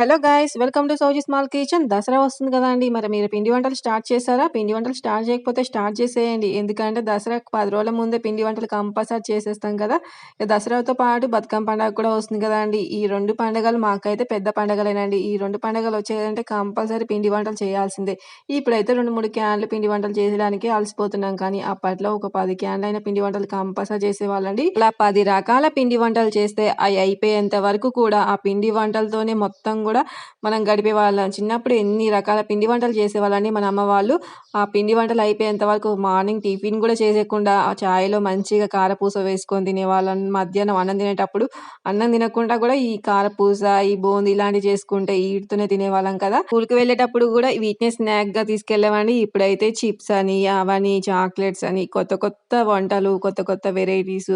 Hello guys welcome to Sowji small kitchen. Dasara వస్తుంది కదా అండి. మరి మీరు పిండి వంటలు స్టార్ట్ చేశారా? పిండి వంటలు స్టార్ట్ చేయకపోతే స్టార్ట్ చేసేయండి. ఎందుకంటే దసరా పది రోజుల ముందే పిండి వంటలు కంపల్సరీ చేసేస్తాం కదా. ఇక దసరాతో పాటు బతుకమ్మ పండుగ కూడా వస్తుంది కదా అండి. ఈ రెండు పండుగలు మాకైతే పెద్ద పండుగలేనండి. ఈ రెండు పండుగలు వచ్చేదంటే కంపల్సరీ పిండి వంటలు చేయాల్సిందే. ఇప్పుడైతే రెండు మూడు క్యాన్లు పిండి వంటలు చేయడానికి అలసిపోతున్నాం. కానీ అప్పట్లో ఒక పది క్యాన్లు అయిన పిండి వంటలు కంపల్సరీ చేసేవాళ్ళండి. ఇలా పది రకాల పిండి వంటలు చేస్తే అవి అయిపోయేంత వరకు కూడా ఆ పిండి వంటలతోనే మొత్తం కూడా మనం గడిపే వాళ్ళం. చిన్నప్పుడు ఎన్ని రకాల పిండి వంటలు చేసేవాళ్ళని మన అమ్మ వాళ్ళు. ఆ పిండి వంటలు అయిపోయేంత వరకు మార్నింగ్ టిఫిన్ కూడా చేసేయకుండా ఆ చాయ్లో మంచిగా కారపూస వేసుకొని తినేవాళ్ళం. మధ్యాహ్నం అన్నం తినేటప్పుడు అన్నం తినకుండా కూడా ఈ కారపూస ఈ బూందీ ఇలాంటివి చేసుకుంటే వీటితోనే తినేవాళ్ళం కదా. స్కూల్కి వెళ్ళేటప్పుడు కూడా వీటినే స్నాక్గా తీసుకెళ్ళేవాడిని. ఇప్పుడైతే చిప్స్ అని అవని చాక్లెట్స్ అని కొత్త కొత్త వంటలు కొత్త కొత్త వెరైటీస్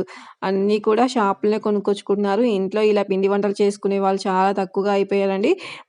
అన్నీ కూడా షాపులనే కొనుక్కొచ్చుకుంటున్నారు. ఇంట్లో ఇలా పిండి వంటలు చేసుకునే వాళ్ళు చాలా తక్కువగా అయిపోయారండి.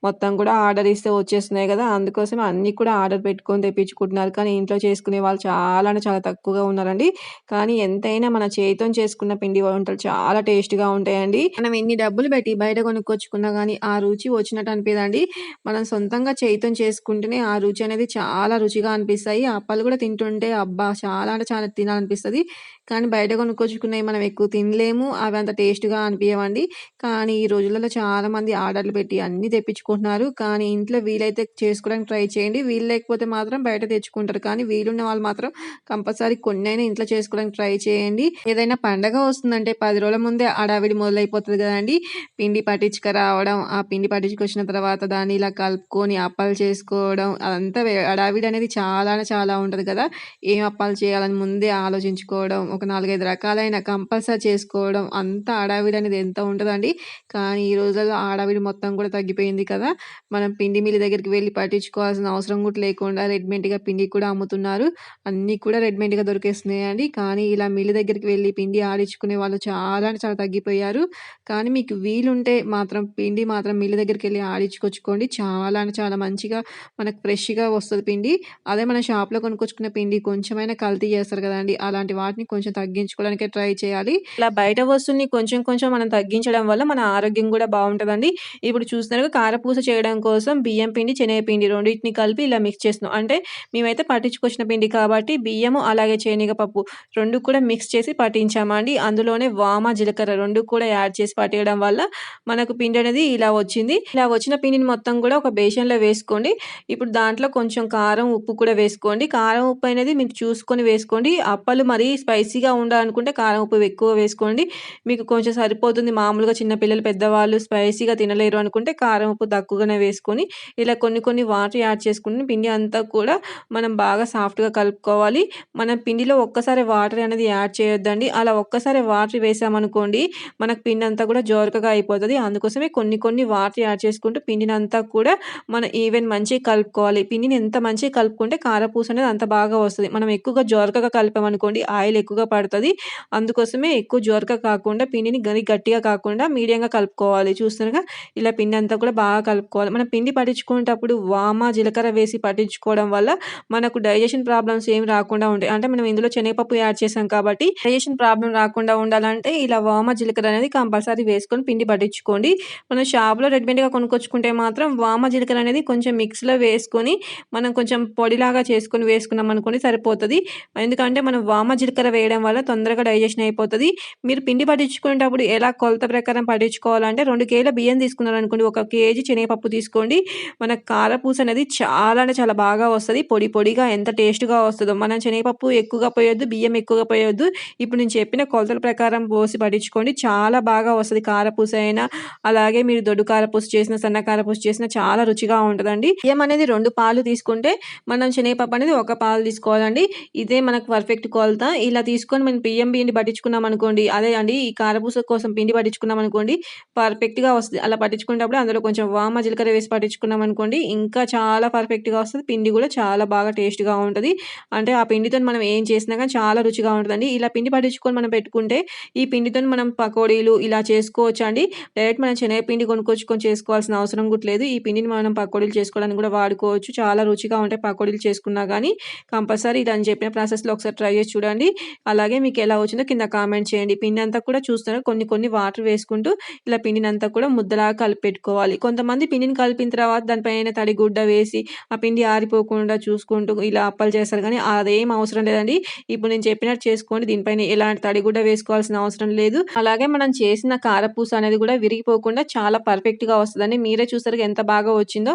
మొత్తం కూడా ఆర్డర్ ఇస్తే వచ్చేస్తున్నాయి కదా అందుకోసం అన్నీ కూడా ఆర్డర్ పెట్టుకొని తెప్పించుకుంటున్నారు. కానీ ఇంట్లో చేసుకునే వాళ్ళు చాలా అంటే చాలా తక్కువగా ఉన్నారండి. కానీ ఎంతైనా మన చేతితో చేసుకున్న పిండి వంటలు చాలా టేస్ట్గా ఉంటాయండి. మనం ఎన్ని డబ్బులు పెట్టి బయట కొనుక్కొచ్చుకున్నా కానీ ఆ రుచి వచ్చినట్టు అనిపిదండి మనం సొంతంగా చేతితో చేసుకుంటేనే ఆ రుచి అనేది చాలా రుచిగా అనిపిస్తాయి. అప్పాలు కూడా తింటుంటే అబ్బా! చాలా అంటే చాలా తినాలనిపిస్తుంది. కానీ బయట కొనుక్కొచ్చుకున్నవి మనం ఎక్కువ తినలేము. అవి అంత టేస్ట్గా అనిపించవండి కానీ ఈ రోజులలో చాలా మంది ఆర్డర్లు పెట్టి అన్ని తెప్పించుకుంటున్నారు. కానీ ఇంట్లో వీలైతే చేసుకోవడానికి ట్రై చేయండి. వీలు లేకపోతే మాత్రం బయట తెచ్చుకుంటారు. కానీ వీలున్న వాళ్ళు మాత్రం కంపల్సరీ కొన్నైనా ఇంట్లో చేసుకోవడానికి ట్రై చేయండి. ఏదైనా పండగ వస్తుందంటే పది రోజుల ముందే అడావిడి మొదలైపోతుంది కదండి. పిండి పట్టించుక రావడం ఆ పిండి పట్టించుకొచ్చిన తర్వాత దాన్ని ఇలా కలుపుకొని అప్పాలు చేసుకోవడం అదంతా అడావిడి అనేది చాలా చాలా ఉంటుంది కదా. ఏం అప్పాలు చేయాలని ముందే ఆలోచించుకోవడం ఒక నాలుగైదు రకాలైన కంపల్సరీ చేసుకోవడం అంత అడావిడి అనేది ఎంత ఉంటుందండి. కానీ ఈ రోజుల్లో ఆడావిడి మొత్తం కూడా తగ్గి విడిపోయింది కదా? మనం పిండి మిల్లి దగ్గరికి వెళ్ళి పట్టించుకోవాల్సిన అవసరం కూడా లేకుండా రెడీమేడ్గా పిండి కూడా అమ్ముతున్నారు. అన్నీ కూడా రెడీమేడ్గా దొరికేస్తున్నాయండి. కానీ ఇలా మిల్లి దగ్గరికి వెళ్ళి పిండి ఆడించుకునే వాళ్ళు చాలా చాలా తగ్గిపోయారు. కానీ మీకు వీలుంటే మాత్రం పిండి మాత్రం మిల్లి దగ్గరికి వెళ్ళి ఆడించుకొచ్చుకోండి. చాలా అంటే చాలా మంచిగా మనకు ఫ్రెష్గా వస్తుంది పిండి. అదే మన షాప్లో కొనుక్కొచ్చుకున్న పిండి కొంచెమైనా కల్తీ చేస్తారు కదండి. అలాంటి వాటిని కొంచెం తగ్గించుకోవడానికి ట్రై చేయాలి. ఇలా బయట వస్తువుని కొంచెం కొంచెం మనం తగ్గించడం వల్ల మన ఆరోగ్యం కూడా బాగుంటుందండి. ఇప్పుడు చూస్తున్నారు కారపూస చేయడం కోసం బియ్యం పిండి శనగపిండి రెండింటిని కలిపి ఇలా మిక్స్ చేస్తున్నాం. అంటే మేమైతే పట్టించుకొచ్చిన పిండి కాబట్టి బియ్యము అలాగే శనగపప్పు రెండు కూడా మిక్స్ చేసి పట్టించామండి. అందులోనే వామ జీలకర్ర రెండు కూడా యాడ్ చేసి పట్టేయడం వల్ల మనకు పిండి అనేది ఇలా వచ్చింది. ఇలా వచ్చిన పిండిని మొత్తం కూడా ఒక బేషన్లో వేసుకోండి. ఇప్పుడు దాంట్లో కొంచెం కారం ఉప్పు కూడా వేసుకోండి. కారం ఉప్పు అనేది మీరు చూసుకొని వేసుకోండి. అప్పలు మరీ స్పైసీగా ఉండాలనుకుంటే కారం ఉప్పు ఎక్కువ వేసుకోండి. మీకు కొంచెం సరిపోతుంది. మామూలుగా చిన్నపిల్లలు పెద్దవాళ్ళు స్పైసీగా తినలేరు అనుకుంటే కారం ఉప్పు తక్కువగానే వేసుకొని ఇలా కొన్ని కొన్ని వాటర్ యాడ్ చేసుకుని పిండి అంతా కూడా మనం బాగా సాఫ్ట్గా కలుపుకోవాలి. మనం పిండిలో ఒక్కసారి వాటర్ అనేది యాడ్ చేయొద్దండి. అలా ఒక్కసారి వాటర్ వేసామనుకోండి మనకు పిండి అంతా కూడా జోరకగా అయిపోతుంది. అందుకోసమే కొన్ని కొన్ని వాటర్ యాడ్ చేసుకుంటూ పిండిని అంతా కూడా మనం ఈవెన్ మంచిగా కలుపుకోవాలి. పిండిని ఎంత మంచిగా కలుపుకుంటే కారపూస అనేది అంత బాగా వస్తుంది. మనం ఎక్కువగా జోరకగా కలిపామనుకోండి ఆయిల్ ఎక్కువగా పడుతుంది. అందుకోసమే ఎక్కువ జోరక కాకుండా పిండిని గని గట్టిగా కాకుండా మీడియంగా కలుపుకోవాలి. చూస్తున్నారుగా ఇలా పిండి అంతా కూడా బాగా కలుపుకోవాలి. మనం పిండి పట్టించుకునేటప్పుడు వామ జీలకర్ర వేసి పట్టించుకోవడం వల్ల మనకు డైజెషన్ ప్రాబ్లమ్స్ ఏమి రాకుండా ఉంటాయి. అంటే మనం ఇందులో శనగపప్పు యాడ్ చేసాం కాబట్టి డైజెషన్ ప్రాబ్లం రాకుండా ఉండాలంటే ఇలా వామ జీలకర్ర అనేది కంపల్సరీ వేసుకొని పిండి పట్టించుకోండి. మనం షాప్లో రెడీమేడ్గా కొనుక్కొచ్చుకుంటే మాత్రం వామ జీలకర్ర అనేది కొంచెం మిక్స్లో వేసుకొని మనం కొంచెం పొడిలాగా చేసుకొని వేసుకున్నాం అనుకోండి సరిపోతుంది. ఎందుకంటే మనం వామ జీలకర్ర వేయడం వల్ల తొందరగా డైజెషన్ అయిపోతుంది. మీరు పిండి పట్టించుకునేటప్పుడు ఎలా కొలత ప్రకారం పట్టించుకోవాలంటే రెండు కేల బియ్యం తీసుకున్నారనుకోండి ఒక కేజీ శనగపప్పు తీసుకోండి. మన కారపూస అనేది చాలా అంటే చాలా బాగా వస్తుంది. పొడి పొడిగా ఎంత టేస్ట్గా వస్తుందో. మనం శనగపప్పు ఎక్కువగా పోయొద్దు బియ్యం ఎక్కువగా పోయొద్దు. ఇప్పుడు నేను చెప్పిన కొలతల ప్రకారం పోసి పట్టించుకోండి. చాలా బాగా వస్తుంది కారపూస అయినా అలాగే మీరు దొడ్డు కారపూస చేసిన సన్న కారపూస చేసిన చాలా రుచిగా ఉంటుందండి. బియ్యం అనేది రెండు పాలు తీసుకుంటే మనం శనగపప్పు అనేది ఒక పాలు తీసుకోవాలండి. ఇదే మనకు పర్ఫెక్ట్ కొలత. ఇలా తీసుకొని మనం బియ్యం బియ్యండి పట్టించుకున్నాం అనుకోండి అదే అండి ఈ కారపూస కోసం పిండి పట్టించుకున్నాం అనుకోండి పర్ఫెక్ట్గా వస్తుంది. అలా పట్టించుకునేటప్పుడు అందులో కొంచెం వామ జీలకర్ర వేసి పట్టించుకున్నాం అనుకోండి ఇంకా చాలా పర్ఫెక్ట్గా వస్తుంది. పిండి కూడా చాలా బాగా టేస్ట్గా ఉంటుంది. అంటే ఆ పిండితో మనం ఏం చేసినా కానీ చాలా రుచిగా ఉంటుందండి. ఇలా పిండి పట్టించుకొని మనం పెట్టుకుంటే ఈ పిండితో మనం పకోడీలు ఇలా చేసుకోవచ్చు అండి? డైరెక్ట్ మనం శనగపిండి కొనుక్కొచ్చుకొని చేసుకోవాల్సిన అవసరం కూడా లేదు. ఈ పిండిని మనం పకోడీలు చేసుకోవడానికి కూడా వాడుకోవచ్చు. చాలా రుచిగా ఉంటాయి పకోడీలు చేసుకున్నా కానీ. కంపల్సరీ ఇలా అని చెప్పిన ప్రాసెస్లో ఒకసారి ట్రై చేసి చూడండి. అలాగే మీకు ఎలా వచ్చిందో కింద కామెంట్ చేయండి. పిండి అంతా కూడా చూస్తున్నారు. కొన్ని కొన్ని వాటర్ వేసుకుంటూ ఇలా పిండిని అంతా కూడా ముద్దలాగా కలిపి పెట్టుకోవాలి. కలుపుకోవాలి కొంతమంది పిండిని కలిపిన తర్వాత దానిపైన తడిగుడ్డ వేసి, ఆ పిండి ఆరిపోకుండా చూసుకుంటూ ఇలా అప్పలు చేస్తారు కానీ అదేం అవసరం లేదండి. ఇప్పుడు నేను చెప్పినట్టు చేసుకోండి. దీనిపైన ఎలాంటి తడిగుడ్డ వేసుకోవాల్సిన అవసరం లేదు. అలాగే మనం చేసిన కారపూస అనేది కూడా విరిగిపోకుండా చాలా పర్ఫెక్ట్‌గా వస్తుందండి మీరే చూసారు ఎంత బాగా వచ్చిందో.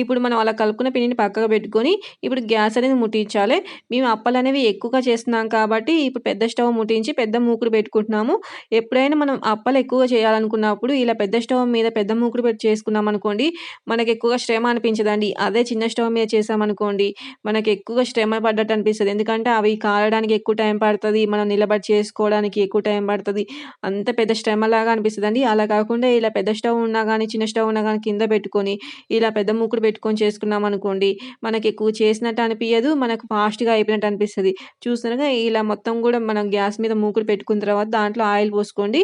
ఇప్పుడు మనం అలా కలుపుకున్న పిండిని పక్కకు పెట్టుకొని, ఇప్పుడు గ్యాస్ అనేది ముట్టించాలి. మేము అప్పలు అనేవి ఎక్కువగా చేస్తున్నాం కాబట్టి, ఇప్పుడు పెద్ద స్టవ్ ముట్టించి పెద్ద మూకుడు పెట్టుకుంటున్నాము. ఎప్పుడైనా మనం అప్పలు ఎక్కువగా చేయాలనుకున్నప్పుడు ఇలా పెద్ద స్టవ్ మీద పెద్ద మూకుడు పెట్టి చేసుకున్నామనుకోండి, మనకు ఎక్కువగా శ్రమ అనిపించదండి. అదే చిన్న స్టవ్ మీద చేశామనుకోండి, మనకు ఎక్కువగా శ్రమ పడ్డట్టు అనిపిస్తుంది ఎందుకంటే అవి కాలడానికి ఎక్కువ టైం పడుతుంది మనం నిలబడి చేసుకోవడానికి ఎక్కువ టైం పడుతుంది అంత పెద్ద శ్రమ లాగా అనిపిస్తదండి. అలా కాకుండా ఇలా పెద్ద స్టవ్ ఉన్నా కానీ చిన్న స్టవ్ ఉన్నా కానీ కింద పెట్టుకొని, ఇలా పెద్ద మూకుడు పెట్టుకొని చేసుకున్నాం అనుకోండి మనకి ఎక్కువ చేసినట్టు అనిపించదు మనకు ఫాస్ట్‌గా అయిపోయినట్టు అనిపిస్తుంది చూస్తున్నాగా ఇలా మొత్తం కూడా మనం గ్యాస్ మీద మూకుడు పెట్టుకున్న తర్వాత దాంట్లో ఆయిల్ పోసుకోండి.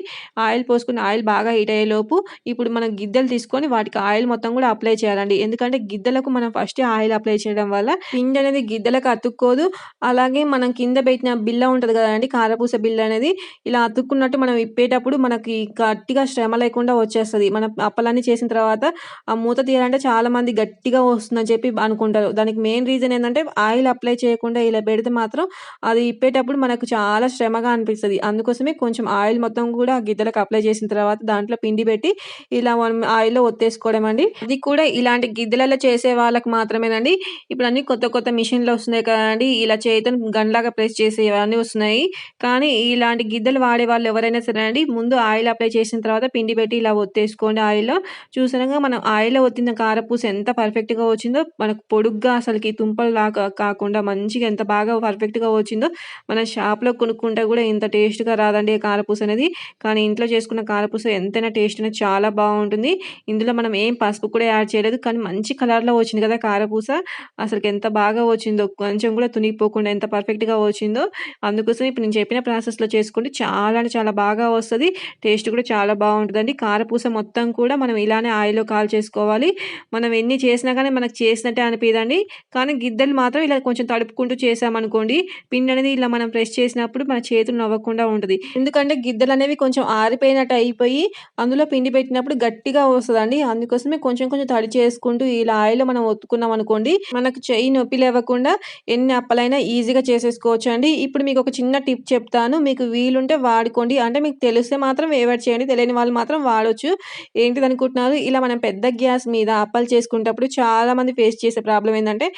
ఆయిల్ పోసుకుని ఆయిల్ బాగా హీట్ అయ్యేలోపు ఇప్పుడు మనం గిద్దెలు తీసుకొని వాటికి ఆయిల్ మొత్తం కూడా అప్లై చేయాలండి. ఎందుకంటే గిద్దలకు మనం ఫస్ట్ ఆయిల్ అప్లై చేయడం వల్ల పిండి అనేది గిద్దలకు అతుక్కోదు. అలాగే మనం కింద పెట్టిన బిల్ల ఉంటుంది కదండి కారపూస బిల్ల అనేది ఇలా అతుక్కున్నట్టు మనం ఇప్పేటప్పుడు మనకి గట్టిగా శ్రమ లేకుండా వచ్చేస్తుంది మనం అప్పలన్నీ చేసిన తర్వాత ఆ మూత తీయాలంటే చాలామంది గట్టిగా వస్తుందని చెప్పి అనుకుంటారు. దానికి మెయిన్ రీజన్ ఏంటంటే ఆయిల్ అప్లై చేయకుండా ఇలా పెడితే మాత్రం అది ఇప్పేటప్పుడు మనకు చాలా శ్రమగా అనిపిస్తుంది అందుకోసమే కొంచెం ఆయిల్ మొత్తం కూడా గిద్దలకు అప్లై చేసిన తర్వాత దాంట్లో పిండి పెట్టి ఇలా మనం ఆయిల్‌లో ఒత్తేసుకోవడం అండి. అది కూడా ఇలాంటి గిద్దెలలో చేసే వాళ్ళకి మాత్రమేనండి. ఇప్పుడు అన్ని కొత్త కొత్త మిషన్‌లు వస్తున్నాయి కదండీ! ఇలా చేతను గన్‌లాగా ప్రెస్ చేసేవన్నీ వస్తున్నాయి. కానీ ఇలాంటి గిద్దెలు వాడే వాళ్ళు ఎవరైనా సరే అండి, ముందు ఆయిల్ అప్లై చేసిన తర్వాత పిండి పెట్టి ఇలా ఒత్తేసుకోండి ఆయిల్‌లో. చూసారుగా మనం ఆయిల్‌లో ఒత్తిన కారపూస ఎంత పర్ఫెక్ట్‌గా వచ్చిందో, మనకు పొడుగ్గా అసలుకి తుంపలు లాగా కాకుండా మంచిగా ఎంత బాగా పర్ఫెక్ట్‌గా వచ్చిందో, మన షాప్‌లో కొనుక్కుంటే కూడా ఇంత టేస్ట్‌గా రాదండి కారపూస అనేది. కానీ ఇంట్లో చేసుకున్న కారపూస ఎంతైనా టేస్ట్ అనేది చాలా బాగుంటుంది ఇందులో మనం ఏం పసుపు కూడా యాడ్ చేయలేదు. కానీ మంచి కలర్‌లో వచ్చింది కదా కారపూస. అసలుకి ఎంత బాగా వచ్చిందో, కొంచెం కూడా తునిగిపోకుండా ఎంత పర్ఫెక్ట్‌గా వచ్చిందో. అందుకోసం ఇప్పుడు నేను చెప్పిన ప్రాసెస్‌లో చేసుకుంటే చాలా అంటే చాలా బాగా వస్తుంది టేస్ట్ కూడా చాలా బాగుంటుందండి కారపూస మొత్తం కూడా మనం ఇలానే ఆయిల్‌లో కాల్ చేసుకోవాలి మనం ఎన్ని చేసినా కానీ మనకు చేసినట్టే అనిపిదండి కానీ గిద్దెలు మాత్రం ఇలా కొంచెం తడుపుకుంటూ చేసామనుకోండి పిండి అనేది ఇలా మనం ప్రెస్ చేసినప్పుడు మన చేతులు నవ్వకుండా ఉంటుంది ఎందుకంటే గిద్దెలనేవి కొంచెం ఆరిపోయినట్టు అయిపోయి, అందులో పిండి పెట్టినప్పుడు గట్టిగా వస్తుంది కదండి అందుకోసమే కొంచెం కొంచెం తడి చేసుకుంటూ ఇలా ఆయిల్ మనం ఒత్తుకున్నామనుకోండి, మనకు చెయ్యి నొప్పి లేవకుండా ఎన్ని అప్పలైనా ఈజీగా చేసేసుకోవచ్చు అండి ఇప్పుడు మీకు ఒక చిన్న టిప్ చెప్తాను. మీకు వీలుంటే వాడుకోండి. అంటే మీకు తెలిస్తే మాత్రం అవాయిడ్ చేయండి. తెలియని వాళ్ళు మాత్రం వాడొచ్చు. ఏంటిదనుకుంటున్నారు? ఇలా మనం పెద్ద గ్యాస్ మీద అప్పలు చేసుకునేటప్పుడు చాలామంది ఫేస్ చేసే ప్రాబ్లం ఏంటంటే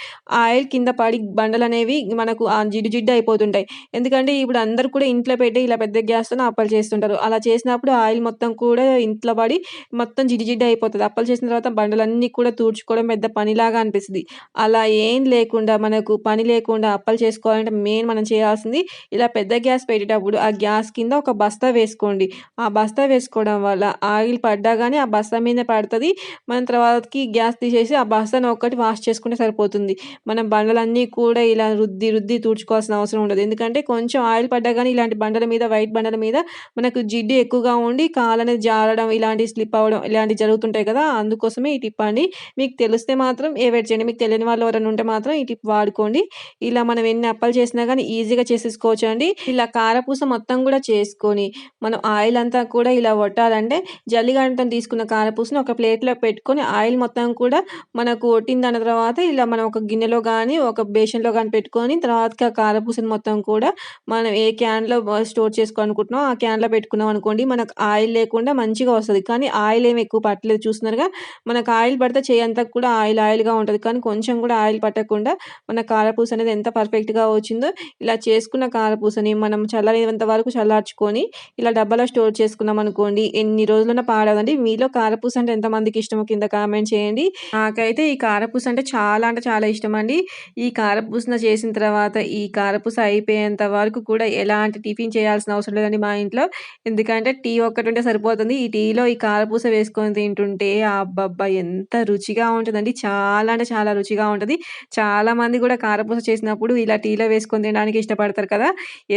ఆయిల్ కింద పడి బండలు అనేవి మనకు జిడ్డు జిడ్డు అయిపోతుంటాయి. ఎందుకంటే ఇప్పుడు అందరు కూడా ఇంట్లో పెట్టి ఇలా పెద్ద గ్యాస్తో అప్పలు చేస్తుంటారు. అలా చేసినప్పుడు ఆయిల్ మొత్తం కూడా ఇంట్లో పడి మొత్తం జిడ్డు జిడ్డు అయిపోతుంది అప్పలు చేసిన తర్వాత బండలన్నీ కూడా తుడుచుకోవడం పెద్ద పనిలాగా అనిపిస్తుంది అలా ఏం లేకుండా మనకు పని లేకుండా అప్పలు చేసుకోవాలంటే మెయిన్ మనం చేయాల్సింది ఇలా పెద్ద గ్యాస్ పెట్టేటప్పుడు ఆ గ్యాస్ కింద ఒక బస్తా వేసుకోండి. ఆ బస్తా వేసుకోవడం వల్ల ఆయిల్ పడ్డా కానీ ఆ బస్తా మీద పడుతుంది మనం తర్వాతకి గ్యాస్ తీసేసి ఆ బస్తాను ఒక్కటి వాష్ చేసుకుంటే సరిపోతుంది. మనం బండలన్నీ కూడా ఇలా రుద్ది రుద్ది తుడుచుకోవాల్సిన అవసరం ఉండదు. ఎందుకంటే కొంచెం ఆయిల్ పడ్డా కానీ ఇలాంటి బండల మీద వైట్ బండల మీద మనకు జిడ్డు ఎక్కువగా ఉండి కాళ్ళని జారడం, ఇలాంటి స్లిప్ అవ్వడం ఇలాంటి జరుగుతుంది అవుతుంటాయి కదా! అందుకోసమే ఈ టిప్ అండి. మీకు తెలిస్తే మాత్రం ఏవైట్ చేయండి. మీకు తెలియని వాళ్ళు ఎవరైనా ఉంటే మాత్రం ఈ టిప్ వాడుకోండి. ఇలా మనం ఎన్ని అప్పలు చేసినా కానీ ఈజీగా చేసేసుకోవచ్చండి. ఇలా కారపూస మొత్తం కూడా చేసుకొని, మనం ఆయిల్ అంతా కూడా ఇలా కొట్టాలంటే జల్లిగంటని తీసుకున్న కారపూసను ఒక ప్లేట్‌లో పెట్టుకొని ఆయిల్ మొత్తం కూడా మనకు ఒట్టిందన్న తర్వాత ఇలా మనం ఒక గిన్నెలో కానీ ఒక బేషన్‌లో కానీ పెట్టుకొని తర్వాత కారపూసను కారపూసని మొత్తం కూడా మనం ఏ క్యాన్‌లో స్టోర్ చేసుకోవాలనుకుంటున్నాం ఆ క్యాన్‌లో పెట్టుకున్నాం అనుకోండి మనకు ఆయిల్ లేకుండా మంచిగా వస్తుంది కానీ ఆయిల్ ఏమి ఎక్కువ పట్టలేదు చూస్తున్నారుగా. మనకు ఆయిల్ పడితే చేయంతా కూడా ఆయిల్ ఆయిల్‌గా ఉంటుంది కానీ కొంచెం కూడా ఆయిల్ పట్టకుండా మన కారపూస అనేది ఎంత పర్ఫెక్ట్‌గా వచ్చిందో, ఇలా చేసుకున్న కారపూసని మనం చల్లలేనంత వరకు చల్లార్చుకొని, ఇలా డబ్బాలో స్టోర్ చేసుకున్నాం అనుకోండి ఎన్ని రోజులైనా పాడదండి మీలో కారపూస అంటే ఎంతమందికి ఇష్టమో కింద కామెంట్ చేయండి. నాకైతే ఈ కారపూస అంటే చాలా అంటే చాలా ఇష్టం అండి ఈ కారపూసన చేసిన తర్వాత ఈ కారపూస అయిపోయేంత వరకు కూడా ఎలాంటి టిఫిన్ చేయాల్సిన అవసరం లేదండి మా ఇంట్లో. ఎందుకంటే టీ ఒక్కటి ఉంటే సరిపోతుంది. ఈ టీలో ఈ కారపూస వేసుకొని తింటుంటే అబ్బబ్బా! ఎంత రుచిగా ఉంటుందండి చాలా అంటే చాలా రుచిగా ఉంటుంది చాలామంది కూడా కారపూస చేసినప్పుడు ఇలా టీలో వేసుకొని తినడానికి ఇష్టపడతారు కదా!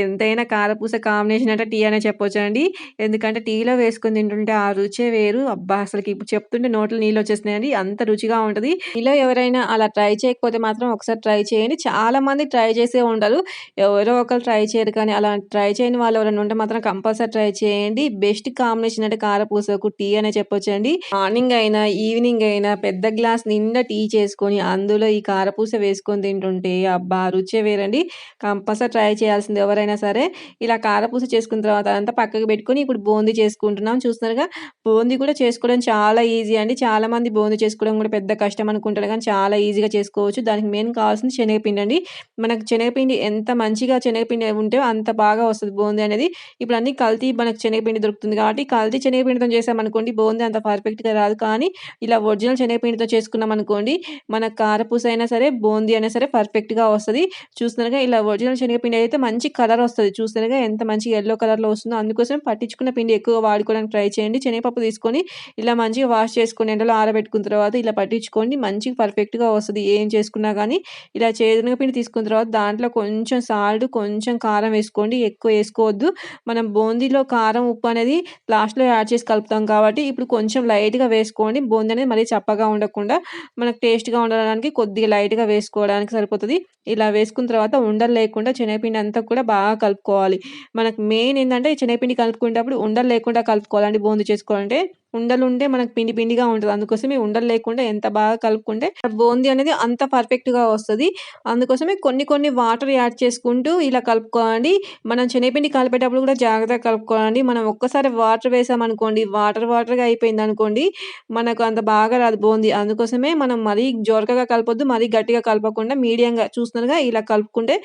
ఎంతైనా కారపూస కాంబినేషన్ అంటే టీ అనే చెప్పొచ్చండి. ఎందుకంటే టీలో వేసుకొని తింటుంటే ఆ రుచే వేరు. అబ్బా! అసలు ఇప్పుడు చెప్తుంటే నోట్లో నీళ్ళొచ్చేస్తున్నాయండి. అంత రుచిగా ఉంటుంది ఇలా ఎవరైనా అలా ట్రై చేయకపోతే మాత్రం ఒకసారి ట్రై చేయండి. చాలామంది ట్రై చేసే ఉండరు ఎవరో ఒకరు ట్రై చేయరు కానీ అలా ట్రై చేయని వాళ్ళు ఎవరైనా ఉంటే మాత్రం కంపల్సరీ ట్రై చేయండి. బెస్ట్ కాంబినేషన్ అంటే కారపూసకు టీ అనే చెప్పొచ్చండి. మార్నింగ్ అయినా, ఈవినింగ్ అయినా పెద్ద గ్లాస్ నిండా టీ చేసుకొని, అందులో ఈ కారపూస వేసుకొని తింటుంటే అబ్బా! రుచే వేరండి. కంపల్సరీ ట్రై చేయాల్సింది ఎవరైనా సరే. ఇలా కారపూస చేసుకున్న తర్వాత అదంతా పక్కకు పెట్టుకొని ఇప్పుడు బూందీ చేసుకుంటున్నాం. చూస్తున్నారుగా బూందీ కూడా చేసుకోవడం చాలా ఈజీ అండి. చాలామంది బూందీ చేసుకోవడం కూడా పెద్ద కష్టం అనుకుంటారు కానీ చాలా ఈజీగా చేసుకోవచ్చు. దానికి మెయిన్ కావాల్సింది శనగపిండి అండి. మనకు శనగపిండి ఎంత మంచిగా శనగపిండి ఉంటే అంత బాగా వస్తుంది బూందీ అనేది. ఇప్పుడు అన్ని కల్తీ మనకు శనగపిండి దొరుకుతుంది కాబట్టి కల్తీ శనగపిండితో చేసామనుకోండి బూందీ అంత పర్ఫెక్ట్ పర్ఫెక్ట్‌గా రాదు. కానీ ఇలా ఒరిజినల్ శనగపిండితో చేసుకున్నామనుకోండి మన కారపూస అయినా సరే, బూందీ అయినా సరే పర్ఫెక్ట్‌గా వస్తుంది చూస్తున్నారుగా ఇలా ఒరిజినల్ శనగపిండి అయితే మంచి కలర్ వస్తుంది చూస్తున్నారుగా ఎంత మంచి ఎల్లో కలర్‌లో వస్తుందో. అందుకోసం పట్టించుకున్న పిండి ఎక్కువగా వాడుకోవడానికి ట్రై చేయండి. శనగపప్పు తీసుకొని ఇలా మంచిగా వాష్ చేసుకొని ఎండలో ఆరబెట్టుకున్న తర్వాత ఇలా పట్టించుకోండి. మంచిగా పర్ఫెక్ట్‌గా వస్తుంది ఏం చేసుకున్నా కానీ ఇలా శనగపిండి తీసుకున్న తర్వాత దాంట్లో కొంచెం సాల్ట్, కొంచెం కారం వేసుకోండి. ఎక్కువ వేసుకోవద్దు మనం బూందీలో కారం, ఉప్పు అనేది లాస్ట్‌లో యాడ్ చేసి కలుపుతాం కాబట్టి ఇప్పుడు కొంచెం లైట్ లైట్‌గా వేసుకోండి. బూందీ అనేది మరీ చప్పగా ఉండకుండా మనకు టేస్ట్‌గా ఉండడానికి కొద్దిగా లైట్‌గా వేసుకోవడానికి సరిపోతుంది ఇలా వేసుకున్న తర్వాత ఉండలు లేకుండా శనగపిండి అంతా కూడా బాగా కలుపుకోవాలి. మనకు మెయిన్ ఏంటంటే శనగపిండి కలుపుకునేటప్పుడు ఉండలు లేకుండా కలుపుకోవాలండి బూందీ చేసుకోవాలంటే. ఉండలుంటే మనకు పిండి పిండిగా ఉంటుంది అందుకోసమే ఉండలు లేకుండా ఎంత బాగా కలుపుకుంటే బూందీ అనేది అంత పర్ఫెక్ట్‌గా వస్తది. అందుకోసమే కొన్ని కొన్ని వాటర్ యాడ్ చేసుకుంటూ ఇలా కలుపుకోవాలి. మనం శనగపిండి కలిపేటప్పుడు కూడా జాగ్రత్తగా కలుపుకోవాలండి. మనం ఒక్కసారి వాటర్ వేసామనుకోండి వాటర్ వాటర్‌గా అయిపోయిందనుకోండి మనకు అంత బాగా రాదు బూందీ. అందుకోసమే మనం మరీ జోరకగా కలపొద్దు. మరీ గట్టిగా కలపకుండా మీడియంగా చూస్తున్నారుగా ఇలా కలుపుకుంటే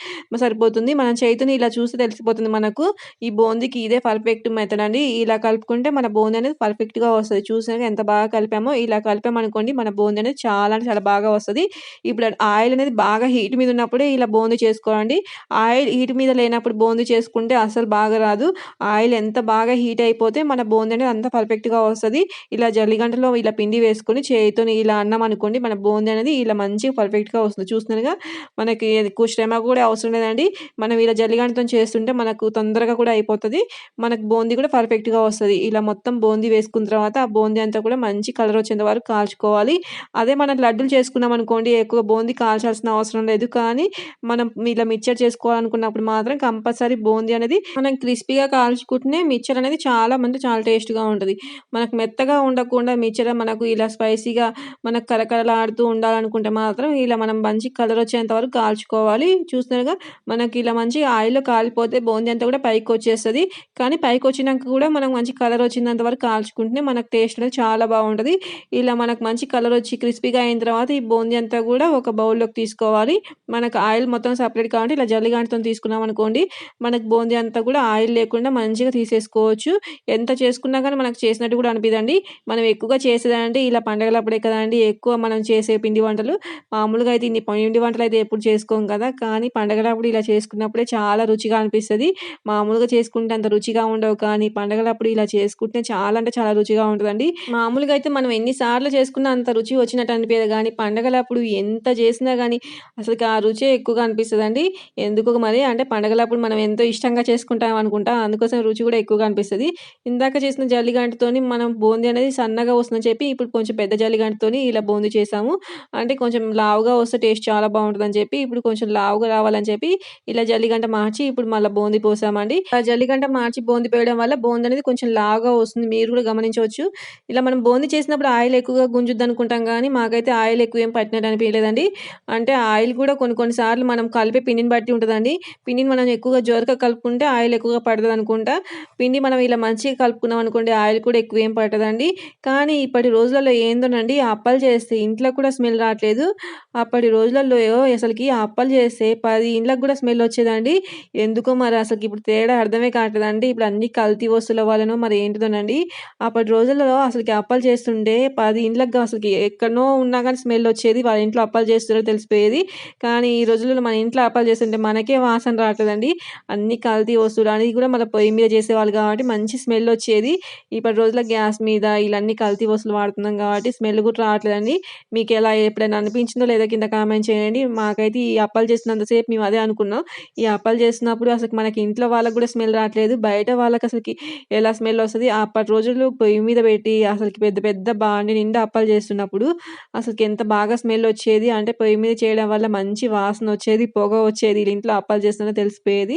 సరిపోతుంది. మనం చేతిని ఇలా చూస్తే తెలిసిపోతుంది మనకు. ఈ బూందీకి ఇదే పర్ఫెక్ట్ మెథడ్ అండి. ఇలా కలుపుకుంటే మన బూందీ అనేది పర్ఫెక్ట్‌గా వస్తది. చూసారుగా ఎంత బాగా కలిపామో ఇలా కలిపామనుకోండి మన బూందీ అనేది చాలా అంటే చాలా బాగా వస్తది. ఇప్పుడు ఆయిల్ అనేది బాగా హీట్ మీద ఉన్నప్పుడే ఇలా బూందీ చేసుకోండి ఆయిల్ హీట్ మీద లేనప్పుడు బూందీ చేసుకుంటే అస్సలు బాగా రాదు. ఆయిల్ ఎంత బాగా హీట్ అయిపోతే మన బూందీ అనేది అంత పర్ఫెక్ట్‌గా వస్తది. ఇలా జల్లిగంటలో ఇలా పిండి వేసుకొని చేయితోని ఇలా అన్నామనుకోండి మన బూందీ అనేది ఇలా మంచిగా పర్ఫెక్ట్‌గా వస్తుంది. చూస్తున్నారుగా మనకి ఎక్కువ శ్రమ కూడా అవసరం లేదండి. మనం ఇలా జల్లిగంటతో చేస్తుంటే మనకు తొందరగా కూడా అయిపోతది. మనకు బూందీ కూడా పర్ఫెక్ట్‌గా వస్తది. ఇలా మొత్తం బూందీ వేసుకున్న తర్వాత తర్వాత ఆ బూందీ అంతా కూడా మంచి కలర్ వచ్చేంత వరకు కాల్చుకోవాలి. అదే మనం లడ్డూలు చేసుకున్నామనుకోండి ఎక్కువ బూందీ కాల్చాల్సిన అవసరం లేదు. కానీ మనం ఇలా మిక్చర్ చేసుకోవాలనుకున్నప్పుడు మాత్రం కంపల్సరీ బూందీ అనేది మనం క్రిస్పీగా కాల్చుకుంటేనే మిక్చర్ అనేది చాలా మంది చాలా టేస్ట్‌గా ఉంటుంది మనకు మెత్తగా ఉండకుండా మిక్చర్ మనకు ఇలా స్పైసీగా మనకు కరకరలాడుతూ ఉండాలనుకుంటే మాత్రం ఇలా మనం మంచి కలర్ వచ్చేంత వరకు కాల్చుకోవాలి. చూస్తున్నారుగా మనకి ఇలా మంచి ఆయిల్‌లో కాలిపోతే బూందీ అంతా కూడా పైకి వచ్చేస్తుంది కానీ పైకి వచ్చినాక కూడా మనం మంచి కలర్ వచ్చినంత వరకు కాల్చుకుంటేనే మనకు టేస్ట్ అనేది చాలా బాగుంటది. ఇలా మనకు మంచి కలర్ వచ్చి క్రిస్పీగా అయిన తర్వాత ఈ బూందీ అంతా కూడా ఒక బౌల్‌లోకి తీసుకోవాలి. మనకు ఆయిల్ మొత్తం సపరేట్ కావాలంటే ఇలా జల్లిగాంటితో తీసుకున్నాం అనుకోండి మనకు బూందీ అంతా కూడా ఆయిల్ లేకుండా మంచిగా తీసేసుకోవచ్చు. ఎంత చేసుకున్నా కానీ మనకు చేసినట్టు కూడా అనిపిదండి మనం ఎక్కువగా చేసేదంటే ఇలా పండగలప్పుడే కదండి ఎక్కువ మనం చేసే పిండి వంటలు. మామూలుగా అయితే ఇన్ని పిండి అయితే ఎప్పుడు చేసుకోం కదా! కానీ పండగలప్పుడు ఇలా చేసుకున్నప్పుడే చాలా రుచిగా అనిపిస్తది. మామూలుగా చేసుకుంటే అంత రుచిగా ఉండవు. కానీ పండగలప్పుడు ఇలా చేసుకుంటే చాలా అంటే చాలా రుచిగా ఉంటదండి. మామూలుగా అయితే మనం ఎన్నిసార్లు చేసుకున్నా అంత రుచి వచ్చినట్టు అనిపించదు కానీ పండగలప్పుడు ఎంత చేసినా కానీ అసలు ఆ రుచే ఎక్కువగా అనిపిస్తుంది అండి ఎందుకు మరి అంటే పండగలప్పుడు మనం ఎంతో ఇష్టంగా చేసుకుంటాం అనుకుంటా. అందుకోసం రుచి కూడా ఎక్కువగా అనిపిస్తుంది ఇందాక చేసిన జల్లిగంటతోని మనం బూందీ అనేది సన్నగా వస్తుందని చెప్పి ఇప్పుడు కొంచెం పెద్ద జల్లిగంటతోని ఇలా బూందీ చేసాము. అంటే కొంచెం లావుగా వస్తే టేస్ట్ చాలా బాగుంటుందని చెప్పి ఇప్పుడు కొంచెం లావుగా రావాలని చెప్పి ఇలా జల్లిగంట మార్చి ఇప్పుడు మళ్ళీ బూందీ పోసామండి. ఆ జల్లిగంట మార్చి బూందీ పోయడం వల్ల బూందీ అనేది కొంచెం లావుగా వస్తుంది. మీరు కూడా గమనించవచ్చు. ఇలా మనం బోంది చేసినప్పుడు ఆయిల్ ఎక్కువగా గుంజుద్దనుకుంటాం కానీ మాకైతే ఆయిల్ ఎక్కువ ఏం పట్టినట్టు అనిపించలేదండి అంటే ఆయిల్ కూడా కొన్ని కొన్ని సార్లు మనం కలిపే పిండిని బట్టి ఉంటుందండి పిండిని మనం ఎక్కువగా జోరగా కలుపుకుంటే ఆయిల్ ఎక్కువగా పడతదనుకుంటా. పిండి మనం ఇలా మంచిగా కలుపుకున్నాం అనుకోండి ఆయిల్ కూడా ఎక్కువ ఏం పట్టదండి. కానీ ఇప్పటి రోజులలో ఏందోనండి అప్పాలు చేస్తే ఇంట్లో కూడా స్మెల్ రావట్లేదు అప్పటి రోజులలో అసలుకి అప్పాలు చేస్తే పది ఇంట్లోకి కూడా స్మెల్ వచ్చేదండి. ఎందుకో మరి అసలుకి ఇప్పుడు తేడా అర్థమే కావట్లేదండి. ఇప్పుడు అన్ని కల్తీ వస్తువుల వల్లనో మరి ఏంటిదోనండి. అప్పటి రోజు రోజులలో అసలుకి అప్పాలు చేస్తుంటే పది ఇండ్లకు అసలుకి ఎక్కడో ఉన్నా కానీ స్మెల్ వచ్చేది. వాళ్ళ ఇంట్లో అప్పాలు చేస్తున్నారో తెలిసిపోయేది. కానీ ఈ రోజుల్లో మన ఇంట్లో అప్పాలు చేస్తుంటే మనకే వాసన రావట్లేదండి. అన్ని కల్తీ వస్తువులు. అనేది కూడా మన పొయ్యి మీద చేసేవాళ్ళు కాబట్టి మంచి స్మెల్ వచ్చేది. ఇప్పటి రోజుల్లో గ్యాస్ మీద ఇలా అన్ని కల్తీ వస్తువులు వాడుతున్నాం కాబట్టి స్మెల్ కూడా రావట్లేదండి. మీకు ఎలా ఎప్పుడైనా అనిపించిందో లేదో కింద కామెంట్ చేయండి. మాకైతే ఈ అప్పాలు చేసినంతసేపు మేము అదే అనుకున్నాం. ఈ అప్పాలు చేసినప్పుడు అసలు మనకి ఇంట్లో వాళ్ళకి కూడా స్మెల్ రావట్లేదు బయట వాళ్ళకి అసలుకి ఎలా స్మెల్ వస్తుంది అప్పటి రోజులు పొయ్యి మీద పెట్టి అసలుకి పెద్ద పెద్ద బాండి నిండా అప్పలు చేస్తున్నప్పుడు అసలుకి ఎంత బాగా స్మెల్ వచ్చేది? అంటే పొయ్యి మీద చేయడం వల్ల మంచి వాసన వచ్చేది పొగ వచ్చేది వీళ్ళ ఇంట్లో అప్పాలు చేస్తున్నా తెలిసిపోయేది.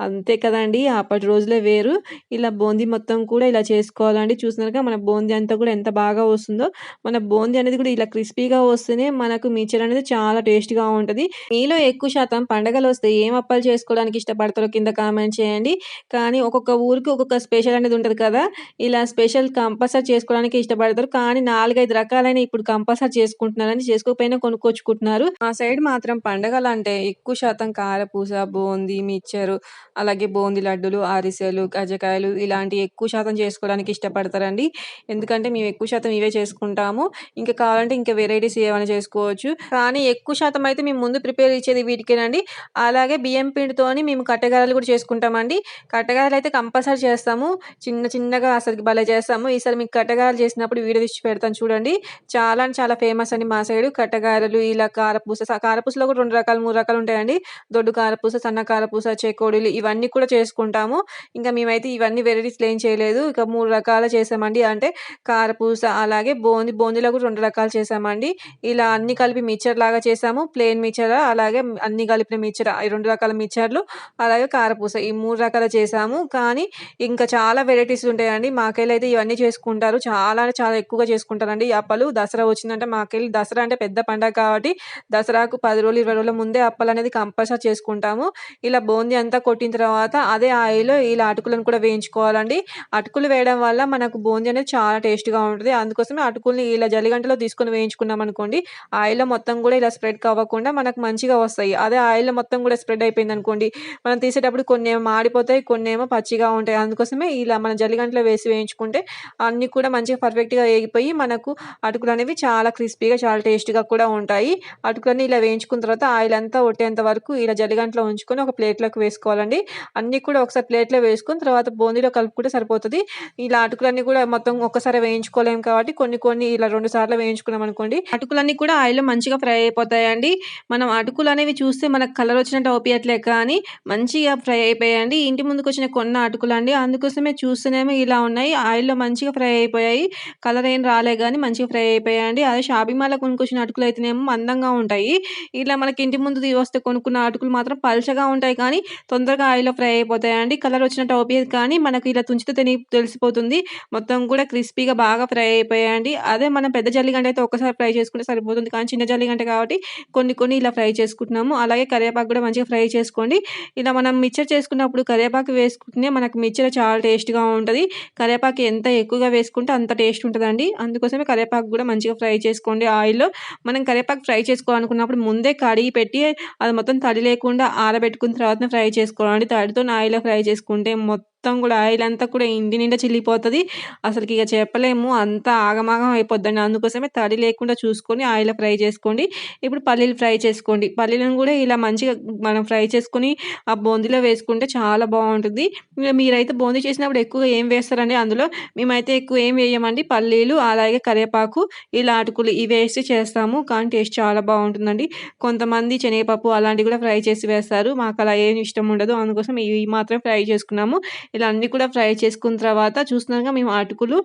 అంతే కదండి అప్పటి రోజులే వేరు. ఇలా బూందీ మొత్తం కూడా ఇలా చేసుకోవాలండి. చూసినారుగా మన బూందీ అంతా కూడా ఎంత బాగా వస్తుందో. మన బూందీ అనేది కూడా ఇలా క్రిస్పీగా వస్తేనే మనకు మిక్చర్ అనేది చాలా టేస్ట్గా ఉంటుంది. మీలో ఎక్కువ శాతం పండగలు వస్తే ఏం అప్పాలు చేసుకోవడానికి ఇష్టపడతారో కింద కామెంట్ చేయండి. కానీ ఒక్కొక్క ఊరికి ఒక్కొక్క స్పెషల్ అనేది ఉంటుంది కదా. ఇలా స్పెషల్ కంపల్సరీ చేసుకోవడానికి ఇష్టపడతారు. కానీ నాలుగైదు రకాలైన ఇప్పుడు కంపల్సరీ చేసుకుంటున్నారని చేసుకోకపోయినా కొనుక్కొచ్చుకుంటున్నారు. ఆ సైడ్ మాత్రం పండగలు అంటే ఎక్కువ శాతం కారపూస బూందీ మిక్చరు అలాగే బూందీ లడ్డులు అరిసెలు గజకాయలు ఇలాంటివి ఎక్కువ శాతం చేసుకోవడానికి ఇష్టపడతారండి. ఎందుకంటే మేము ఎక్కువ శాతం ఇవే చేసుకుంటాము. ఇంకా కావాలంటే ఇంకా వెరైటీస్ ఏమైనా చేసుకోవచ్చు. కానీ ఎక్కువ శాతం అయితే మేము ముందు ప్రిపేర్ ఇచ్చేది వీటికేనండి. అలాగే బియ్యం పిండితోని మేము కట్టెగారలు కూడా చేసుకుంటామండి. కట్టెగారలు అయితే కంపల్సరీ చేస్తాము. చిన్న చిన్నగా అసలు భలే చేస్తాము. ఈసారి మీకు కట్టగారలు చేసినప్పుడు వీడియో తీసి పెడతాను చూడండి. చాలా అంటే చాలా ఫేమస్ అండి మా సైడ్ కట్టగారలు ఇలా కారపూస కారపూసలో కూడా రెండు రకాలు మూడు రకాలు ఉంటాయండి. దొడ్డు కారపూస సన్న కారపూస చెకోడీలు ఇవన్నీ కూడా చేసుకుంటాము. ఇంకా మేమైతే ఇవన్నీ వెరైటీస్ ఏం చేయలేదు. ఇక మూడు రకాలు చేసామండి. అంటే కారపూస అలాగే బోంది బూందీలో కూడా రెండు రకాలు చేసామండి. ఇలా అన్ని కలిపి మిక్చర్ లాగా చేసాము. ప్లేన్ మిక్చర్ అలాగే అన్ని కలిపిన మిక్చర్ ఈ రెండు రకాల మిక్చర్లు అలాగే కారపూస ఈ మూడు రకాలు చేసాము. కానీ ఇంకా చాలా వెరైటీస్ ఉంటాయండి. మాకెళ్ళి అయితే ఇవన్నీ చేసుకుంటారు. చాలా అంటే చాలా ఎక్కువగా చేసుకుంటారండి. ఈ అప్పలు దసరా వచ్చిందంటే మాకెళ్ళి దసరా అంటే పెద్ద పండగ కాబట్టి దసరాకు పది రోజులు ఇరవై రోజుల ముందే అప్పలు అనేది కంపల్సరీ చేసుకుంటాము. ఇలా బూందీ అంతా కొట్టిన తర్వాత అదే ఆయిల్లో ఇలా అటుకులను కూడా వేయించుకోవాలండి. అటుకులు వేయడం వల్ల మనకు బూందీ అనేది చాలా టేస్ట్గా ఉంటుంది. అందుకోసమే అటుకుల్ని ఇలా జలిగంటలో తీసుకొని వేయించుకున్నాం అనుకోండి ఆయిల్లో మొత్తం కూడా ఇలా స్ప్రెడ్ కావకుండా మనకు మంచిగా వస్తాయి. అదే ఆయిల్లో మొత్తం కూడా స్ప్రెడ్ అయిపోయింది అనుకోండి మనం తీసేటప్పుడు కొన్ని ఏమో మాడిపోతాయి కొన్ని ఏమో పచ్చిగా ఉంటాయి. అందుకోసమే ఇలా మన జలిగంటలో వేసి వేయించుకుంటే అన్నీ కూడా మంచిగా పర్ఫెక్ట్గా వేగిపోయి మనకు అటుకులు అనేవి చాలా క్రిస్పీగా చాలా టేస్ట్గా కూడా ఉంటాయి. అటుకులన్నీ ఇలా వేయించుకున్న తర్వాత ఆయిల్ అంతా ఒట్టేంత వరకు ఇలా జలిగంటలో ఉంచుకొని ఒక ప్లేట్లోకి వేసుకోవాలండి. అన్నీ కూడా ఒకసారి ప్లేట్లో వేసుకొని తర్వాత బూందీలో కలుపుకుంటే సరిపోతుంది. ఇలా అటుకులన్నీ కూడా మొత్తం ఒక్కసారి వేయించుకోలేము కాబట్టి కొన్ని కొన్ని ఇలా రెండు సార్లు వేయించుకున్నాం అనుకోండి. అటుకులన్నీ కూడా ఆయిల్లో మంచిగా ఫ్రై అయిపోతాయండి. మనం అటుకులు అనేవి చూస్తే మనకు కలర్ వచ్చినట్టు ఓపియట్లే కానీ మంచిగా ఫ్రై అయిపోయాయండి. ఇంటి ముందుకు వచ్చిన కొన్న అటుకులు అండి అందుకోసమే చూస్తేనేమో ఇలా ఉన్నాయి. ఆయిల్లో మంచిగా ఫ్రై అయిపోయాయి. కలర్ ఏం రాలే కానీ మంచిగా ఫ్రై అయిపోయాయండి. అదే షాపింగ్ మాల్లో కొనుక్కొచ్చిన అటుకులు అయితేనేమో మందంగా ఉంటాయి. ఇలా మనకి ఇంటి ముందు వస్తే కొనుక్కున్న అటుకులు మాత్రం పలుచగా ఉంటాయి కానీ తొందరగా ఆయిల్లో ఫ్రై అయిపోతాయండి. కలర్ వచ్చినట్టు అవుపియదు కానీ మనకు ఇలా తుంచితే తిని తెలిసిపోతుంది. మొత్తం కూడా క్రిస్పీగా బాగా ఫ్రై అయిపోయాయండి. అదే మనం పెద్ద జల్లిగంట అయితే ఒక్కసారి ఫ్రై చేసుకుంటే సరిపోతుంది కానీ చిన్న జల్లిగంట కాబట్టి కొన్ని కొన్ని ఇలా ఫ్రై చేసుకుంటున్నాము. అలాగే కరివేపాకు కూడా మంచిగా ఫ్రై చేసుకోండి. ఇలా మనం మిక్చర్ చేసుకున్నప్పుడు కరివేపాకు వేసుకుంటే మనకు మిక్చర్ చాలా టేస్ట్గా ఉంటుంది. కరివేపాకు ఎంత ఎక్కువ ఎక్కువగా వేసుకుంటే అంత టేస్ట్ ఉంటుందండి. అందుకోసమే కరివేపాకు కూడా మంచిగా ఫ్రై చేసుకోండి. ఆయిల్లో మనం కరివేపాకు ఫ్రై చేసుకోవాలనుకున్నప్పుడు ముందే కడిగి పెట్టి అది మొత్తం తడి లేకుండా ఆరబెట్టుకున్న తర్వాత ఫ్రై చేసుకోవాలండి. తడితో ఆయిల్లో ఫ్రై చేసుకుంటే మొత్తం మొత్తం కూడా ఆయిల్ అంతా కూడా ఇంటి నిండా చిల్లిపోతుంది. అసలుకి ఇక చెప్పలేము. అంతా ఆగమాగం అయిపోద్దండి. అందుకోసమే తడి లేకుండా చూసుకొని ఆయిల్ ఫ్రై చేసుకోండి. ఇప్పుడు పల్లీలు ఫ్రై చేసుకోండి. పల్లీలను కూడా ఇలా మంచిగా మనం ఫ్రై చేసుకొని ఆ బూందీలో వేసుకుంటే చాలా బాగుంటుంది. మీరైతే బూందీ చేసినప్పుడు ఎక్కువగా ఏం వేస్తారండి అందులో? మేమైతే ఎక్కువ ఏం వేయమండి? పల్లీలు అలాగే కరివేపాకు ఇలా అటుకులు ఇవి వేసి చేస్తాము. కానీ టేస్ట్ చాలా బాగుంటుందండి. కొంతమంది శనగపప్పు అలాంటివి కూడా ఫ్రై చేసి వేస్తారు. మాకు అలా ఏం ఇష్టం ఉండదు. అందుకోసం ఇవి మాత్రం ఫ్రై చేసుకున్నాము. ఇలా అన్నీ కూడా ఫ్రై చేసుకున్న తర్వాత చూస్తున్నాక మేము అటుకులు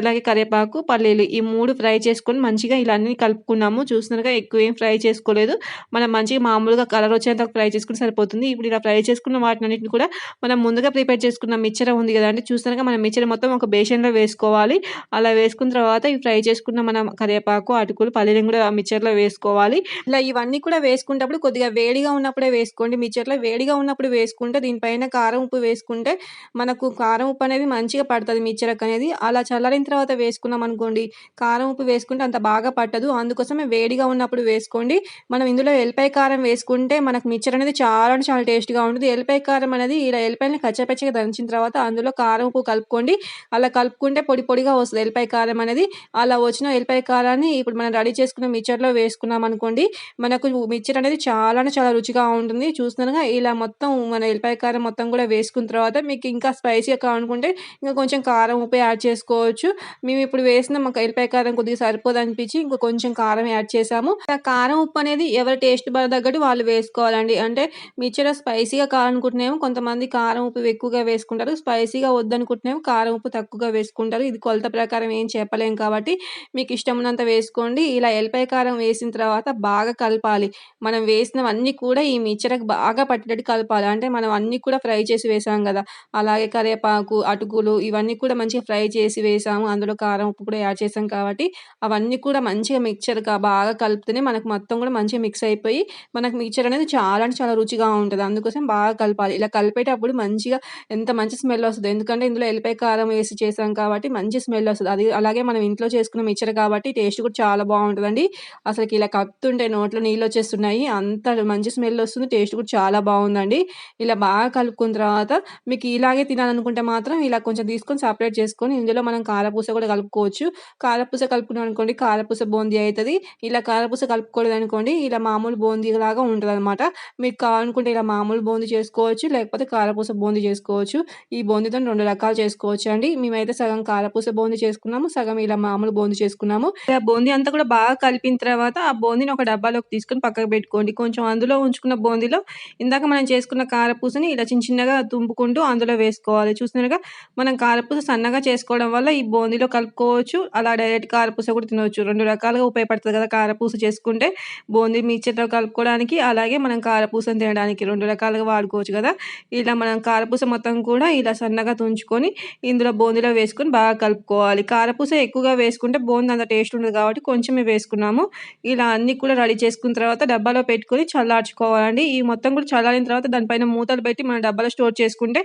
అలాగే కరివేపాకు పల్లీలు ఈ మూడు ఫ్రై చేసుకొని మంచిగా ఇలా అన్ని కలుపుకున్నాము. చూస్తున్నారుగా ఎక్కువ ఏం ఫ్రై చేసుకోలేదు. మనం మంచిగా మామూలుగా కలర్ వచ్చేంత ఫ్రై చేసుకుని సరిపోతుంది. ఇప్పుడు ఇలా ఫ్రై చేసుకున్న వాటిని కూడా మనం ముందుగా ప్రిపేర్ చేసుకున్న మిక్చర్ ఉంది కదండి చూస్తున్నారుగా మనం మిక్చర్ మొత్తం ఒక బేషన్లో వేసుకోవాలి. అలా వేసుకున్న తర్వాత ఇవి ఫ్రై చేసుకున్న మనం కరివేపాకు అటుకులు పల్లీలను కూడా మిక్చర్లో వేసుకోవాలి. ఇలా ఇవన్నీ కూడా వేసుకునేటప్పుడు కొద్దిగా వేడిగా ఉన్నప్పుడే వేసుకోండి. మిక్చర్లో వేడిగా ఉన్నప్పుడు వేసుకుంటే దీనిపైన కారం ఉప్పు వేసుకుంటే మనకు కారం ఉప్పు అనేది మంచిగా పడుతుంది మిక్చర్కి అనేది. అలా చల్లారిన తర్వాత వేసుకున్నాం అనుకోండి. కారం ఉప్పు వేసుకుంటే అంత బాగా పట్టదు. అందుకోసమే వేడిగా ఉన్నప్పుడు వేసుకోండి. మనం ఇందులో ఎల్లిపాయ కారం వేసుకుంటే మనకు మిక్చర్ అనేది చాలా అంటే చాలా టేస్ట్గా ఉంటుంది. ఎల్లిపాయ కారం అనేది ఇలా ఎల్లిపాయని కచ్చపచ్చగా దంచిన తర్వాత అందులో కారం ఉప్పు కలుపుకోండి. అలా కలుపుకుంటే పొడి పొడిగా వస్తుంది ఎల్లిపాయ కారం అనేది. అలా వచ్చిన ఎల్లిపాయ కారాన్ని ఇప్పుడు మనం రెడీ చేసుకున్న మిక్చర్లో వేసుకున్నాం అనుకోండి. మనకు మిక్చర్ అనేది చాలా చాలా రుచిగా ఉంటుంది. చూస్తున్నారుగా ఇలా మొత్తం మన ఎల్లిపాయ కారం మొత్తం కూడా వేసుకున్న తర్వాత మీకు ఇంకా ఇంకా స్పైసీగా కావాలనుకుంటే ఇంకా కొంచెం కారం ఉప్పు యాడ్ చేసుకోవచ్చు. మేము ఇప్పుడు వేసిన మాకు ఎల్లిపాయ కారం కొద్దిగా సరిపోదు అనిపించి ఇంకా కొంచెం కారం యాడ్ చేసాము. ఆ కారం ఉప్పు అనేది ఎవరి టేస్ట్ బల తగ్గట్టు వాళ్ళు వేసుకోవాలండి. అంటే మిక్చర్ స్పైసీగా కావాలనుకుంటున్నాము కొంతమంది కారం ఉప్పు ఎక్కువగా వేసుకుంటారు. స్పైసీగా వద్దనుకుంటున్నాము కారం ఉప్పు తక్కువగా వేసుకుంటారు. ఇది కొలత ప్రకారం ఏం చెప్పలేం కాబట్టి మీకు ఇష్టం ఉన్నంత వేసుకోండి. ఇలా ఎల్లిపాయ కారం వేసిన తర్వాత బాగా కలపాలి. మనం వేసినవన్నీ కూడా ఈ మిక్చర్కి బాగా పట్టేటట్టు కలపాలి. అంటే మనం అన్నీ కూడా ఫ్రై చేసి వేసాం కదా. అలా అలాగే కరివేపాకు అటుకులు ఇవన్నీ కూడా మంచిగా ఫ్రై చేసి వేసాము. అందులో కారం ఉప్పు కూడా యాడ్ చేసాం కాబట్టి అవన్నీ కూడా మంచిగా మిక్చర్ బాగా కలిపితేనే మనకు మొత్తం కూడా మంచిగా మిక్స్ అయిపోయి మనకు మిక్చర్ అనేది చాలా అంటే చాలా రుచిగా ఉంటుంది. అందుకోసం బాగా కలపాలి. ఇలా కలిపేటప్పుడు మంచిగా ఎంత మంచి స్మెల్ వస్తుంది ఎందుకంటే ఇందులో ఎల్లిపాయ కారం వేసి చేసాం కాబట్టి మంచి స్మెల్ వస్తుంది. అది అలాగే మనం ఇంట్లో చేసుకున్న మిక్చర్ కాబట్టి టేస్ట్ కూడా చాలా బాగుంటుందండి. అసలుకి ఇలా కప్పుతుంటే నోట్లో నీళ్ళు వచ్చేస్తున్నాయి. అంత మంచి స్మెల్ వస్తుంది. టేస్ట్ కూడా చాలా బాగుందండి. ఇలా బాగా కలుపుకున్న తర్వాత మీకు ఇలాగే తినాలనుకుంటే మాత్రం ఇలా కొంచెం తీసుకొని సపరేట్ చేసుకొని ఇందులో మనం కారపూస కూడా కలుపుకోవచ్చు. కారపూస కలుపుకున్నాం అనుకోండి కారపూస బూందీ అవుతుంది ఇలా కారపూస కలుపుకోలేదు అనుకోండి ఇలా మామూలు బూందీ లాగా ఉంటుంది అనమాట మీకు కావాలనుకుంటే ఇలా మామూలు బూందీ చేసుకోవచ్చు లేకపోతే కారపూస బూందీ చేసుకోవచ్చు. ఈ బూందీతో రెండు రకాలు చేసుకోవచ్చు అండి. మేమైతే సగం కారపూస బూందీ చేసుకున్నాము సగం ఇలా మామూలు బూందీ చేసుకున్నాము. ఇలా బూందీ అంతా కూడా బాగా కలిపిన తర్వాత ఆ బూందీని ఒక డబ్బాలోకి తీసుకొని పక్కకు పెట్టుకోండి. కొంచెం అందులో ఉంచుకున్న బూందీలో ఇందాక మనం చేసుకున్న కారపూసని ఇలా చిన్న చిన్నగా తుంపుకుంటూ అందులో వేసుకోవాలి చూసినారుగా మనం కారపూస సన్నగా చేసుకోవడం వల్ల ఈ బూందీలో కలుపుకోవచ్చు. అలా డైరెక్ట్ కారపూస కూడా తినవచ్చు. రెండు రకాలుగా ఉపయోగపడుతుంది కదా కారపూస చేసుకుంటే. బూందీ మిక్చర్లో కలుపుకోవడానికి అలాగే మనం కారపూసను తినడానికి రెండు రకాలుగా వాడుకోవచ్చు కదా? ఇలా మనం కారపూస మొత్తం కూడా ఇలా సన్నగా తుంచుకొని ఇందులో బూందీలో వేసుకొని బాగా కలుపుకోవాలి. కారపూస ఎక్కువగా వేసుకుంటే బూందీ అంత టేస్ట్ ఉండదు కాబట్టి కొంచెమే వేసుకున్నాము. ఇలా అన్ని కూడా రెడీ చేసుకున్న తర్వాత డబ్బాలో పెట్టుకొని చల్లార్చుకోవాలండి. ఈ మొత్తం కూడా చల్లారిన తర్వాత దానిపైన మూతలు పెట్టి మనం డబ్బాలో స్టోర్ చేసుకుంటే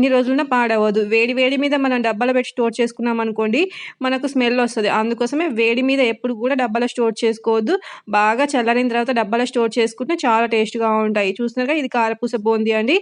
ఎన్ని రోజులైనా పాడవద్దు వేడి వేడి మీద మనం డబ్బాలో పెట్టి స్టోర్ చేసుకున్నాం అనుకోండి మనకు స్మెల్ వస్తుంది. అందుకోసమే వేడి మీద ఎప్పుడు కూడా డబ్బాలో స్టోర్ చేసుకోవద్దు. బాగా చల్లారిన తర్వాత డబ్బాలో స్టోర్ చేసుకుంటే చాలా టేస్ట్గా ఉంటాయి. చూస్తున్నారు ఇది కారపూస బూందీ అండి.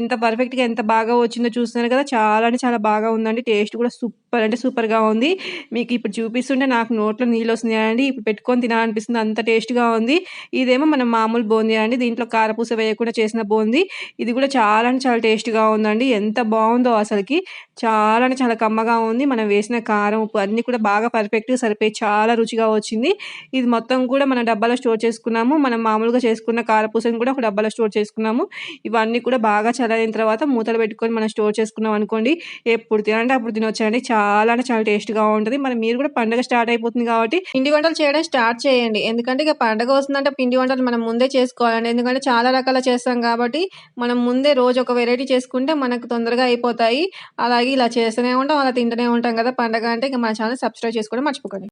ఎంత పర్ఫెక్ట్గా ఎంత బాగా వచ్చిందో చూస్తున్నారు కదా చాలా అంటే చాలా బాగా ఉందండి. టేస్ట్ కూడా సూపర్ అంటే సూపర్గా ఉంది. మీకు ఇప్పుడు చూపిస్తుంటే నాకు నోట్లో నీళ్ళు వస్తున్నాయండి. ఇప్పుడు పెట్టుకొని తినాలనిపిస్తుంది. అంత టేస్ట్గా ఉంది. ఇదేమో మనం మామూలు బూందీ అండి. దీంట్లో కారపూస వేయకుండా చేసిన బూందీ. ఇది కూడా చాలా అంటే చాలా టేస్ట్గా ఉందండి. ఎంత బాగుందో అసలుకి. చాలా అంటే చాలా కమ్మగా ఉంది. మనం వేసిన కారం ఉప్పు అన్నీ కూడా బాగా పర్ఫెక్ట్గా సరిపోయి చాలా రుచిగా వచ్చింది. ఇది మొత్తం కూడా మనం డబ్బాలో స్టోర్ చేసుకున్నాము. మనం మామూలుగా చేసుకున్న కారపూసని కూడా ఒక డబ్బాలో స్టోర్ చేసుకున్నాము. ఇవన్నీ కూడా బాగా చల్లారిన తర్వాత మూతలు పెట్టుకొని మనం స్టోర్ చేసుకున్నాం అనుకోండి ఎప్పుడు తినంటే అప్పుడు తినొచ్చండి. చాలా అంటే చాలా టేస్ట్గా ఉంటుంది. మరి మీరు కూడా పండుగ స్టార్ట్ అయిపోతుంది కాబట్టి పిండి వంటలు చేయడం స్టార్ట్ చేయండి. ఎందుకంటే ఇక పండుగ వస్తుందంటే పిండి వంటలు మనం ముందే చేసుకోవాలండి. ఎందుకంటే చాలా రకాల చేస్తాం కాబట్టి మనం ముందే రోజు ఒక వెరైటీ చేసుకుంటే మనకు తొందరగా అయిపోతాయి. అలాగే ఇలా చేస్తూనే ఉంటాం అలా తింటూనే ఉంటాం కదా. పండగ అంటే ఇక మన ఛానల్ సబ్స్క్రైబ్ చేసుకోవడం మర్చిపోకండి.